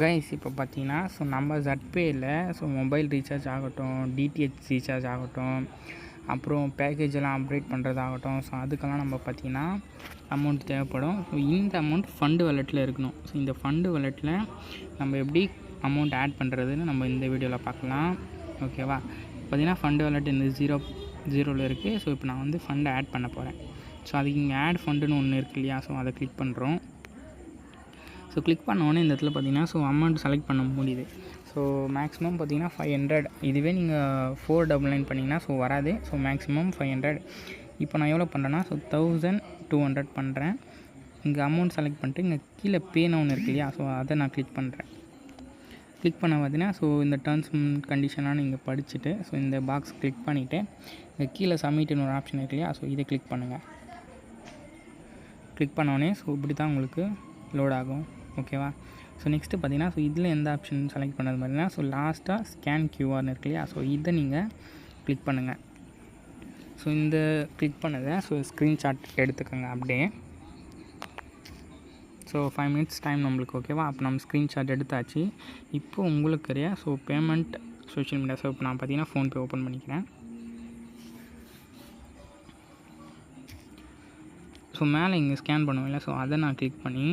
Guys இப்போ பார்த்தீங்கன்னா so நம்ம ஜட்பேயில் ஸோ மொபைல் ரீசார்ஜ் ஆகட்டும் டிடிஹெச் ரீசார்ஜ் ஆகட்டும் அப்புறம் பேக்கேஜ் எல்லாம் அப்டேட் பண்ணுறதாகட்டும் ஸோ அதுக்கெல்லாம் நம்ம பார்த்தீங்கன்னா அமௌண்ட் தேவைப்படும். ஸோ இந்த அமௌண்ட் ஃபண்டு வாலெட்டில் இருக்கணும். ஸோ இந்த ஃபண்டு வாலெட்டில் நம்ம எப்படி அமௌண்ட் ஆட் பண்ணுறதுன்னு நம்ம இந்த வீடியோவில் பார்க்கலாம் ஓகேவா பார்த்தீங்கன்னா ஃபண்டு வாலெட் இந்த ஜீரோ ஜீரோவில் இருக்குது ஸோ இப்போ நான் வந்து ஃபண்டை ஆட் பண்ண போகிறேன் ஸோ அதுக்கு இங்கே ஆட் ஃபண்டுன்னு ஒன்று இருக்கு இல்லையா? ஸோ அதை கிளிக் பண்ணுறோம் ஸோ கிளிக் பண்ணோடனே இந்த இடத்துல பார்த்தீங்கன்னா ஸோ அமௌண்ட் செலக்ட் பண்ண முடியுது. ஸோ மேக்ஸிமம் பார்த்தீங்கன்னா ஃபைவ் ஹண்ட்ரட் இதுவே நீங்கள் ஃபோர் டபுள் நைன் பண்ணிங்கன்னா ஸோ வராது. ஸோ மேக்ஸிமம் ஃபைவ் ஹண்ட்ரட் இப்போ நான் எவ்வளோ பண்ணுறேன்னா ஸோ தௌசண்ட் டூ ஹண்ட்ரட் பண்ணுறேன் இங்கே அமௌண்ட் செலக்ட் பண்ணிட்டு இங்கே கீழே பேன்னு ஒன்று இருக்கு இல்லையா? ஸோ அதை நான் கிளிக் பண்ணுறேன் கிளிக் பண்ண பார்த்தீங்கன்னா ஸோ இந்த டேர்ம்ஸ் கண்டிஷனாக நீங்கள் படிச்சுட்டு ஸோ இந்த பாக்ஸ் கிளிக் பண்ணிவிட்டு இங்கே கீழே சப்மிட்னு ஒரு ஆப்ஷன் இருக்கு இல்லையா? ஸோ இதை கிளிக் பண்ணுங்கள் கிளிக் பண்ணோடனே ஸோ இப்படி தான் உங்களுக்கு லோட் ஆகும். ஓகேவா? ஸோ நெக்ஸ்ட்டு பார்த்தீங்கன்னா ஸோ இதில் எந்த ஆப்ஷன் செலக்ட் பண்ணது மாதிரினா ஸோ லாஸ்ட்டாக ஸ்கேன் கியூஆர்னு இருக்கு இல்லையா? ஸோ இதை நீங்கள் கிளிக் பண்ணுங்கள் ஸோ இந்த கிளிக் பண்ணதை ஸோ ஸ்க்ரீன்ஷாட் எடுத்துக்கோங்க அப்படியே. ஸோ ஃபைவ் மினிட்ஸ் டைம் நம்மளுக்கு ஓகேவா? அப்போ நம்ம ஸ்க்ரீன்ஷாட் எடுத்தாச்சு. இப்போ உங்களுக்கு தெரியா so payment social media so இப்போ நான் பார்த்தீங்கன்னா ஃபோன்பே ஓப்பன் பண்ணிக்கிறேன். ஸோ மேலே இங்கே ஸ்கேன் பண்ணுவேன்ல ஸோ அதை நான் கிளிக் பண்ணி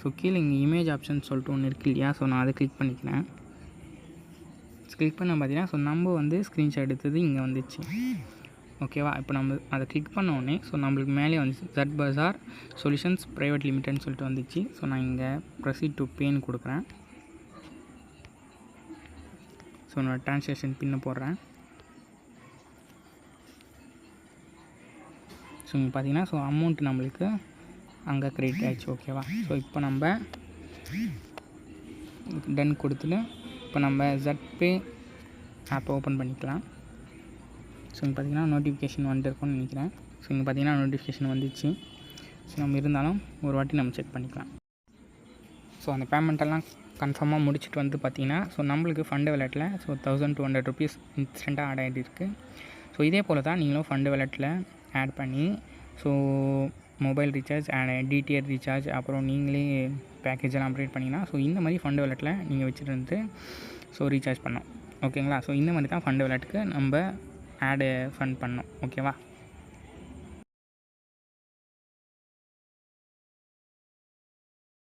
ஸோ கீழே இங்கே இமேஜ் ஆப்ஷன் சொல்லிட்டு ஒன்று இருக்கு இல்லையா? ஸோ நான் அதை கிளிக் பண்ணிக்கிறேன். கிளிக் பண்ண பார்த்தீங்கன்னா ஸோ நம்ம வந்து ஸ்க்ரீன்ஷாட் எடுத்தது இங்கே வந்துச்சு. ஓகேவா இப்போ நம்ம அதை கிளிக் பண்ண உடனே ஸோ நம்மளுக்கு மேலே வந்துச்சு ஜட் பஜார் சொல்யூஷன்ஸ் ப்ரைவேட் லிமிட்டட்னு சொல்லிட்டு வந்துச்சு. ஸோ நான் இங்கே ப்ரொசீட் டு பேன்னு கொடுக்குறேன். ஸோ என்னோடய ட்ரான்ஸ்லேஷன் பின்ன போடுறேன். ஸோ இங்கே பார்த்தீங்கன்னா ஸோ அமௌண்ட் நம்மளுக்கு அங்கே க்ரெடிட் ஆகிடுச்சு ஓகேவா ஸோ இப்போ நம்ம டன் கொடுத்துட்டு இப்போ நம்ம ஜட்பே ஆப்பை ஓப்பன் பண்ணிக்கலாம். ஸோ இங்கே பார்த்தீங்கன்னா நோட்டிஃபிகேஷன் வந்துருக்கும்னு நினைக்கிறேன். ஸோ இங்கே பார்த்தீங்கன்னா நோட்டிஃபிகேஷன் வந்துச்சு. ஸோ நம்ம இருந்தாலும் ஒரு வாட்டி நம்ம செக் பண்ணிக்கலாம். ஸோ அந்த பேமெண்ட்டெல்லாம் கன்ஃபார்மாக முடிச்சுட்டு வந்து பார்த்தீங்கன்னா ஸோ நம்மளுக்கு ஃபண்டு விளையாட்டில் so thousand two hundred rupees இன்ஸ்டண்ட்டாக ஆட் ஆகிட்டு இருக்குது ஸோ இதே போல் தான் நீங்களும் ஃபண்டு விளையாட்டில் ஆட் பண்ணி so mobile recharge and DTR recharge அப்புறம் நீங்களே பேக்கேஜெல்லாம் அப்டேட் பண்ணிங்கன்னா ஸோ இந்த மாதிரி ஃபண்டு விளையாட்டில் நீங்கள் வச்சுருந்து ஸோ ரீசார்ஜ் பண்ணோம் ஓகேங்களா ஸோ இந்த மாதிரி தான் ஃபண்டு விளையாட்டுக்கு நம்ம ஆடு ஃபண்ட் பண்ணோம் ஓகேவா